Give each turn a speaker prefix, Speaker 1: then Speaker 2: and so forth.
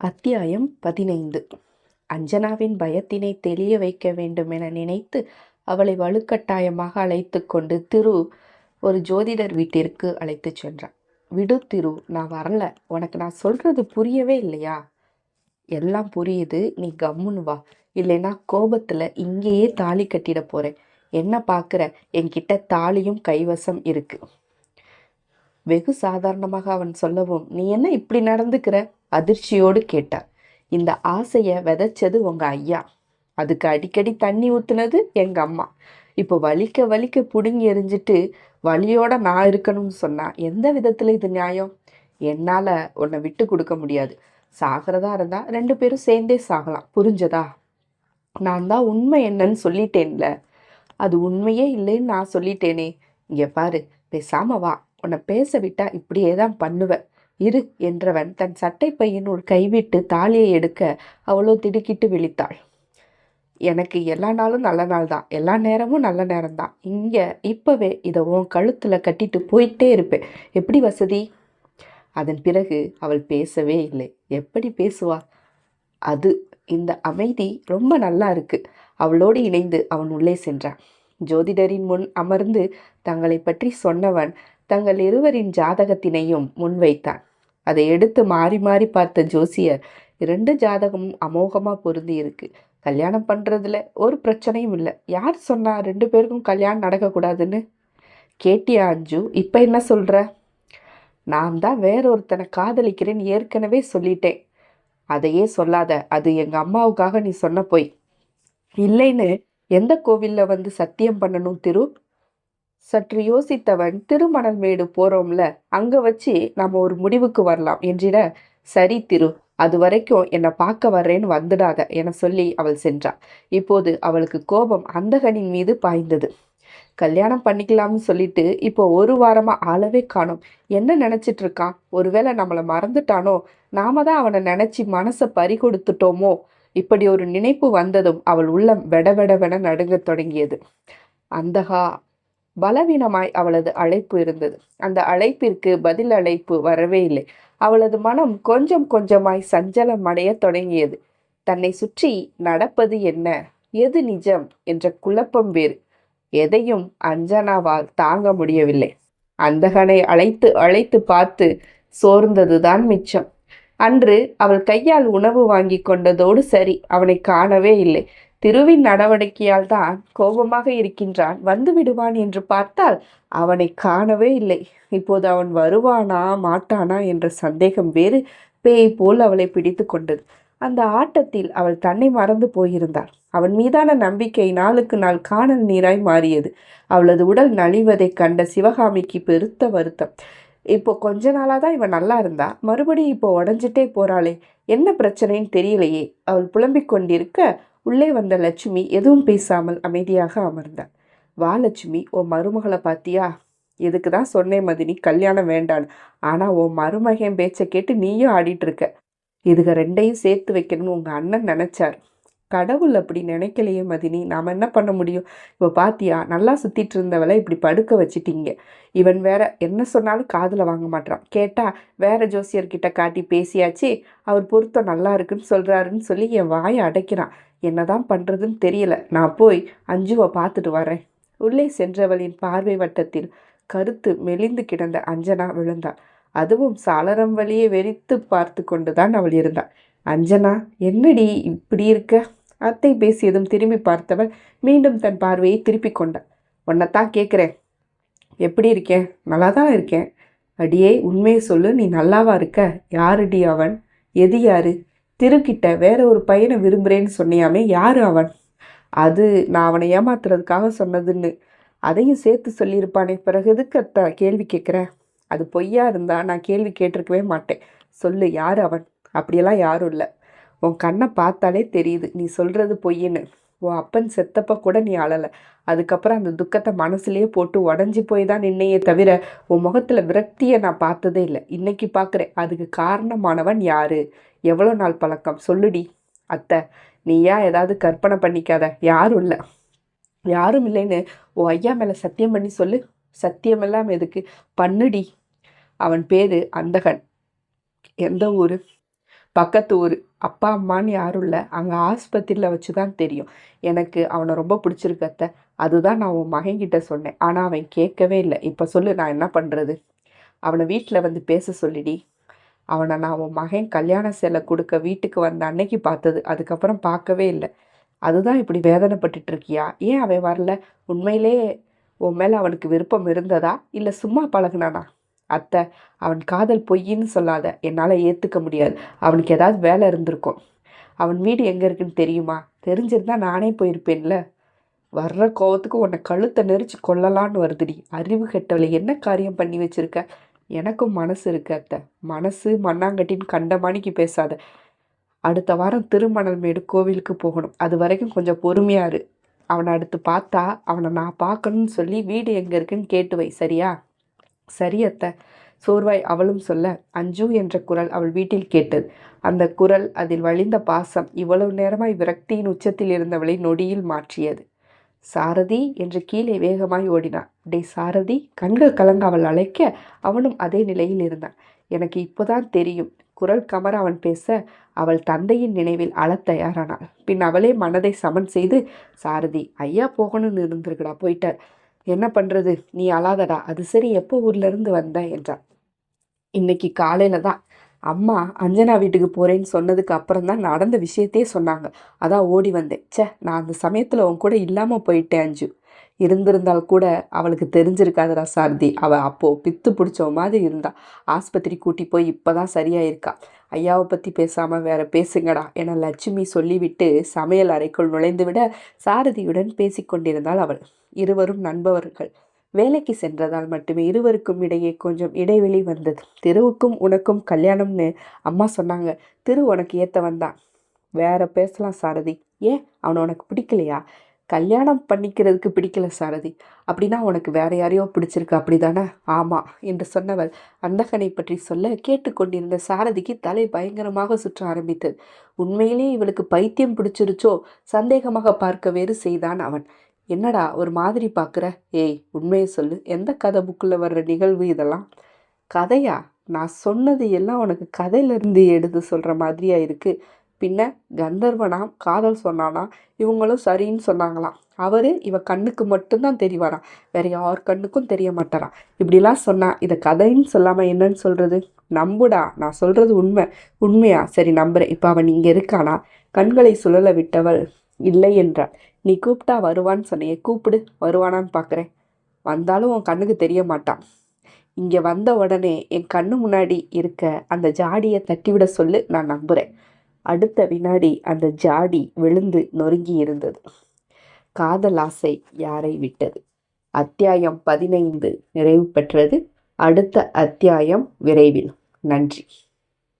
Speaker 1: அத்தியாயம் பதினைந்து. அஞ்சனாவின் பயத்தினை தெளிய வைக்க வேண்டுமென நினைத்து அவளை வலுக்கட்டாயமாக அழைத்து கொண்டு திரு ஒரு ஜோதிடர் வீட்டிற்கு அழைத்துச் சென்றான். விடு திரு நான் வரல. உனக்கு நான் சொல்றது புரியவே இல்லையா? எல்லாம் புரியுது. நீ கம்முன்னு வா. இல்லைன்னா கோபத்தில் இங்கேயே தாலி கட்டிட போகிறேன் என்ன பார்க்குற என்கிட்ட தாலியும் கைவசம் இருக்கு. வெகு சாதாரணமாக அவன் சொல்லவும். நீ என்ன இப்படி நடந்துக்கிற? அதிர்ச்சியோடு கேட்டார். இந்த ஆசையை விதைச்சது உங்க ஐயா. அதுக்கு அடிக்கடி தண்ணி ஊற்றுனது எங்க அம்மா. இப்போ வலிக்க வலிக்க புடுங்கி எறிஞ்சிட்டு வலியோட நான் இருக்கணும்னு சொன்னா எந்த விதத்துல இது நியாயம்? என்னால் உன்னை விட்டு கொடுக்க முடியாது. சாகிறதா இருந்தால் ரெண்டு பேரும் சேர்ந்தே சாகலாம். புரிஞ்சதா? நான் தான் உண்மை என்னன்னு சொல்லிட்டேன்ல. அது உண்மையே இல்லைன்னு நான் சொல்லிட்டேனே. இங்கே பாரு பேசாம வா. உன்னை பேச விட்டா இப்படியே தான் பண்ணுவேன். இரு என்றவன் தன் சட்டை கைவிட்டு தாலியை எடுக்க அவளோ திடுக்கிட்டு விழித்தாள். எனக்கு எல்லா நாளும் நல்ல நாள் தான். எல்லா நேரமும் நல்ல நேரம்தான் இங்கே இப்போவே இதை உன் கழுத்தில் கட்டிட்டு போயிட்டே இருப்பேன். எப்படி வசதி? அதன் பிறகு அவள் பேசவே இல்லை. எப்படி பேசுவா? அது இந்த அமைதி ரொம்ப நல்லா இருக்கு. அவளோடு இணைந்து அவன் உள்ளே சென்றான். ஜோதிடரின் முன் அமர்ந்து தங்களை பற்றி சொன்னவன் தங்கள் இருவரின் ஜாதகத்தினையும் முன்வைத்தான். அதை எடுத்து மாறி மாறி பார்த்த ஜோசியர் இரண்டு ஜாதகமும் அமோகமாக பொருந்தி இருக்கு. கல்யாணம் பண்ணுறதுல ஒரு பிரச்சனையும் இல்லை. யார் சொன்னா ரெண்டு பேருக்கும் கல்யாணம் நடக்கக்கூடாதுன்னு? கேட்டியா அஞ்சு இப்போ என்ன சொல்கிற நான் தான் வேற ஒருத்தனை காதலிக்கிறேன்னு ஏற்கனவே சொல்லிட்டேன். அதையே சொல்லாத அது எங்கள் அம்மாவுக்காக நீ சொன்ன போய். இல்லைன்னு எந்த கோவிலில் வந்து சத்தியம் பண்ணணும் திரு? சற்று யோசித்தவன் திருமணமேடு போறோம்ல அங்க வச்சு நம்ம ஒரு முடிவுக்கு வரலாம். என்றிட சரி திரு அது வரைக்கும் என்னை பார்க்க வர்றேன்னு வந்துடாத என சொல்லி அவள் சென்றாள். இப்போது அவளுக்கு கோபம் அந்தகனின் மீது பாய்ந்தது. கல்யாணம் பண்ணிக்கலாம்னு சொல்லிட்டு இப்போ ஒரு வாரமா ஆளவே காணோம். என்ன நினைச்சிட்டு இருக்கான் ஒருவேளை நம்மளை மறந்துட்டானோ? நாம தான் அவனை நினச்சி மனசை பறி கொடுத்துட்டோமோ? இப்படி ஒரு நினைப்பு வந்ததும் அவள் உள்ளம் வெடவெடவென நடுங்க தொடங்கியது. அந்தகா பலவீனமாய் அவளது அழைப்பு இருந்தது. அந்த அழைப்பிற்கு பதில் அழைப்பு வரவே இல்லை. அவளது மனம் கொஞ்சம் கொஞ்சமாய் சஞ்சலம் அடையத் தொடங்கியது. தன்னை சுற்றி நடப்பது என்ன? எது நிஜம்? என்ற குழப்பம் வேறு. எதையும் அஞ்சனாவால் தாங்க முடியவில்லை. அந்தகனை அழைத்து அழைத்து பார்த்து சோர்ந்ததுதான் மிச்சம். அன்று அவள் கையால் உணவு வாங்கி கொண்டதோடு சரி அவனை காணவே இல்லை. திருவின் நடவடிக்கையால் தான் கோபமாக இருக்கின்றான். வந்து விடுவான் என்று பார்த்தால் அவனை காணவே இல்லை. இப்போது அவன் வருவானா மாட்டானா என்ற சந்தேகம் வேறு பேய் போல் அவளை பிடித்து கொண்டது. அந்த ஆட்டத்தில் அவள் தன்னை மறந்து போயிருந்தாள். அவன் மீதான நம்பிக்கை நாளுக்கு நாள் காணல் நீராய் மாறியது. அவளது உடல் நலிவதைக் கண்ட சிவகாமிக்கு பெருத்த வருத்தம். இப்போ கொஞ்ச நாளாக தான் இவன் நல்லா இருந்தா. மறுபடியும் இப்போ உடஞ்சிட்டே போறாளே. என்ன பிரச்சனைன்னு தெரியலையே. அவள் புலம்பிக் கொண்டிருக்க உள்ளே வந்த லட்சுமி எதுவும் பேசாமல் அமைதியாக அமர்ந்தாள். வா லட்சுமி உன் மருமகளை பார்த்தியா எதுக்கு தான் சொன்னேன் மதினி கல்யாணம் வேண்டான்னு. ஆனால் உன் மருமகன் பேச்சை கேட்டு நீயும் ஆடிட்டுருக்க இதுக ரெண்டையும் சேர்த்து வைக்கணும்னு உங்கள் அண்ணன் நினச்சார். கடவுள் அப்படி நினைக்கலையே மதினி. நாம் என்ன பண்ண முடியும்? இப்போ பாத்தியா நல்லா சுற்றிட்டு இருந்தவளை இப்படி படுக்க வச்சிட்டீங்க. இவன் வேற என்ன சொன்னாலும் காதில் வாங்க மாட்டான் கேட்டால் வேற ஜோசியர்கிட்ட காட்டி பேசியாச்சு. அவர் பொருத்தம் நல்லா இருக்குன்னு சொல்கிறாருன்னு சொல்லி என் வாயை அடைக்கிறான். என்னதான் பண்ணுறதுன்னு தெரியல. நான் போய் அஞ்சுவை பார்த்துட்டு வரேன் உள்ளே சென்றவளின் பார்வை வட்டத்தில் கருத்து மெலிந்து கிடந்த அஞ்சனா விழுந்தாள். அதுவும் சாளரம் வழியே வெறித்து பார்த்து கொண்டுதான் அவள் இருந்தாள். அஞ்சனா என்னடி இப்படி இருக்க? அத்தை பேசியதும் திரும்பி பார்த்தவள் மீண்டும் தன் பார்வையை திருப்பி கொண்டாள். உன்னைத்தான் கேட்குறேன். எப்படி இருக்கேன்? நல்லா தான் இருக்கேன். அடியே உண்மையை சொல்லு. நீ நல்லாவா இருக்க? யாருடி அவன்? எது யாரு? திருக்கிட்ட வேற ஒரு பையனை விரும்புகிறேன்னு சொன்னியாமே யார் அவன்? அது நான் அவனை ஏமாத்துறதுக்காக சொன்னதுன்னு. அதையும் சேர்த்து சொல்லியிருப்பானே பிறகு எதுக்கு அத்த கேள்வி கேட்குற அது பொய்யா இருந்தா நான் கேள்வி கேட்டிருக்கவே மாட்டேன். சொல்லு யார் அவன்? அப்படியெல்லாம் யாரும் இல்லை. உன் கண்ணை பார்த்தாலே தெரியுது நீ சொல்கிறது பொய்ன்னு. உன் அப்பன் செத்தப்ப கூட நீ அழலை. அதுக்கப்புறம் அந்த துக்கத்தை மனசுலேயே போட்டு உடஞ்சி போய் தான் நின்னையே தவிர உன் முகத்தில் விரக்தியை நான் பார்த்ததே இல்லை. இன்னைக்கு பார்க்குறேன் அதுக்கு காரணமானவன் யாரு? எவ்வளோ நாள் பழக்கம்? சொல்லுடி. அத்தை நீயா ஏதாவது கற்பனை பண்ணிக்காத? யாரும் இல்லை. யாரும் இல்லைன்னு உன் ஐயா மேலே சத்தியம் பண்ணி சொல்லு. சத்தியமெல்லாம் எதுக்கு? பண்ணுடி. அவன் பேரு அந்தகன். எந்த ஊர்? பக்கத்து ஊர். அப்பா அம்மான்னு யாரும் இல்லை. அங்கே ஆஸ்பத்திரியில் வச்சு தான் தெரியும். எனக்கு அவனை ரொம்ப பிடிச்சிருக்கு அத்தை. அதுதான் நான் உன் மகன்கிட்ட சொன்னேன். ஆனால் அவன் கேட்கவே இல்லை. இப்போ சொல்லு நான் என்ன பண்ணுறது அவனை வீட்டில் வந்து பேச சொல்லிடி. அவனை நான் உன் மகன் கல்யாண சேலை கொடுக்க வீட்டுக்கு வந்த அன்னைக்கு பார்த்தது. அதுக்கப்புறம் பார்க்கவே இல்லை. அதுதான் இப்படி வேதனைப்பட்டுட்டு இருக்கியா ஏன் அவன் வரல? உண்மையிலே உன் மேலே அவனுக்கு விருப்பம் இருந்ததா? இல்லை சும்மா பழகுனானா? அத்தை அவன் காதல் பொய்ன்னு சொல்லாத. என்னால் ஏற்றுக்க முடியாது. அவனுக்கு ஏதாவது வேலை இருந்திருக்கும். அவன் வீடு எங்கே இருக்குன்னு தெரியுமா? தெரிஞ்சிருந்தா நானே போயிருப்பேன்ல. வர்ற கோவத்துக்கு உன்னை கழுத்தை நெரிச்சு கொல்லலான்னு வருதுடி. அறிவு கெட்டவளை என்ன காரியம் பண்ணி வச்சிருக்க? எனக்கும் மனசு இருக்கு அத்தை. மனசு மண்ணாங்கட்டின்னு கண்டமானிக்கு பேசாத. அடுத்த வாரம் திருமணல்மேடு கோவிலுக்கு போகணும். அது வரைக்கும் கொஞ்சம் பொறுமையாக இரு. அவனை அடுத்து பார்த்தா அவனை நான் பார்க்கணும்னு சொல்லி வீடு எங்கே இருக்குன்னு கேட்டு வை சரியா? சரியத்த சோர்வாய் அவளும் சொல்ல அஞ்சு என்ற குரல் அவள் வீட்டில் கேட்டது. அந்த குரல் அதில் வழிந்த பாசம் இவ்வளவு நேரமாய் விரக்தியின் உச்சத்தில் இருந்தவளை நொடியில் மாற்றியது. சாரதி என்று கீழே வேகமாய் ஓடினான் டே சாரதி கண்கள் கலங்க அவள் அழைக்க அவனும் அதே நிலையில் இருந்தான். எனக்கு இப்போதான் தெரியும். குரல் கமர் அவன் பேச அவள் தந்தையின் நினைவில் அழத் தயாரானாள். பின் அவளே மனதை சமன் செய்து சாரதி ஐயா போகணும்னு இருந்திருக்கடா போயிட்டார். என்ன பண்ணுறது நீ அழாதடா. அது சரி எப்போ ஊர்லேருந்து வந்த? என்றான். இன்னைக்கு காலையில் தான். அம்மா அஞ்சனா வீட்டுக்கு போகிறேன்னு சொன்னதுக்கு அப்புறம் தான் நடந்த விஷயத்தையே சொன்னாங்க. அதான் ஓடி வந்தேன். ச்சே நான் அந்த சமயத்தில் உன் கூட இல்லாமல் போயிட்டேன் அஞ்சு. இருந்திருந்தால் கூட அவளுக்கு தெரிஞ்சிருக்காதுடா சாரதி. அவள் அப்போது பித்து பிடிச்ச மாதிரி இருந்தா. ஆஸ்பத்திரி கூட்டி போய் இப்போ தான் சரியாயிருக்கா. ஐயாவை பற்றி பேசாமல் வேற பேசுங்கடா என லட்சுமி சொல்லிவிட்டு சமையல் அறைக்குள் நுழைந்து விட சாரதியுடன் பேசிக்கொண்டிருந்தாள் அவள். இருவரும் நண்பவர்கள். வேலைக்கு சென்றதால் மட்டுமே இருவருக்கும் இடையே கொஞ்சம் இடைவெளி வந்தது. திருவுக்கும் உனக்கும் கல்யாணம்னு அம்மா சொன்னாங்க. திரு உனக்கு ஏற்ற வந்தான் வேற பேசலாம் சாரதி. ஏன்? அவனை உனக்கு பிடிக்கலையா? கல்யாணம் பண்ணிக்கிறதுக்கு பிடிக்கல சாரதி. அப்படின்னா உனக்கு வேற யாரையோ பிடிச்சிருக்கு அப்படி தானே ஆமாம் என்று சொன்னவள் அந்தகனை பற்றி சொல்ல கேட்டுக்கொண்டிருந்த சாரதிக்கு தலை பயங்கரமாக சுற்ற ஆரம்பித்தது. உண்மையிலே இவளுக்கு பைத்தியம் பிடிச்சிருச்சோ? சந்தேகமாக பார்க்க வேறு செய்தான் அவன். என்னடா ஒரு மாதிரி பார்க்குற? ஏய் உண்மையை சொல்லு எந்த கதை புக்கில் வர்ற நிகழ்வு இதெல்லாம்? கதையா? நான் சொன்னது எல்லாம் உனக்கு கதையிலிருந்து எடுத்து சொல்கிற மாதிரியா இருக்குது பின்ன கந்தர்வனாம் காதல் சொன்னானா? இவங்களும் சரின்னு சொன்னாங்களாம். அவர் இவ கண்ணுக்கு மட்டும்தான் தெரியவாராம் வேற யார் கண்ணுக்கும் தெரிய மாட்டாராம் இப்படிலாம் சொன்னா இதை கதைன்னு சொல்லாமல் என்னன்னு சொல்கிறது நம்புடா நான் சொல்கிறது உண்மை. உண்மையா? சரி நம்புறேன். இப்போ அவன் இங்கே இருக்கானா? கண்களை சுழல விட்டவள் இல்லை என்றாள். நீ கூப்பிட்டா வருவான்னு சொன்னையே கூப்பிடு வருவானான்னு பார்க்குறேன் வந்தாலும் உன் கண்ணுக்கு தெரிய மாட்டான். இங்கே வந்த உடனே என் கண்ணு முன்னாடி இருக்க அந்த ஜாடியை தட்டிவிட சொல்லு நான் நம்புகிறேன் அடுத்த வினாடி அந்த ஜாடி விழுந்து நொறுங்கி இருந்தது காதல் ஆசை யாரை விட்டது? அத்தியாயம் பதினைந்து நிறைவு பெற்றது. அடுத்த அத்தியாயம் விரைவில். நன்றி.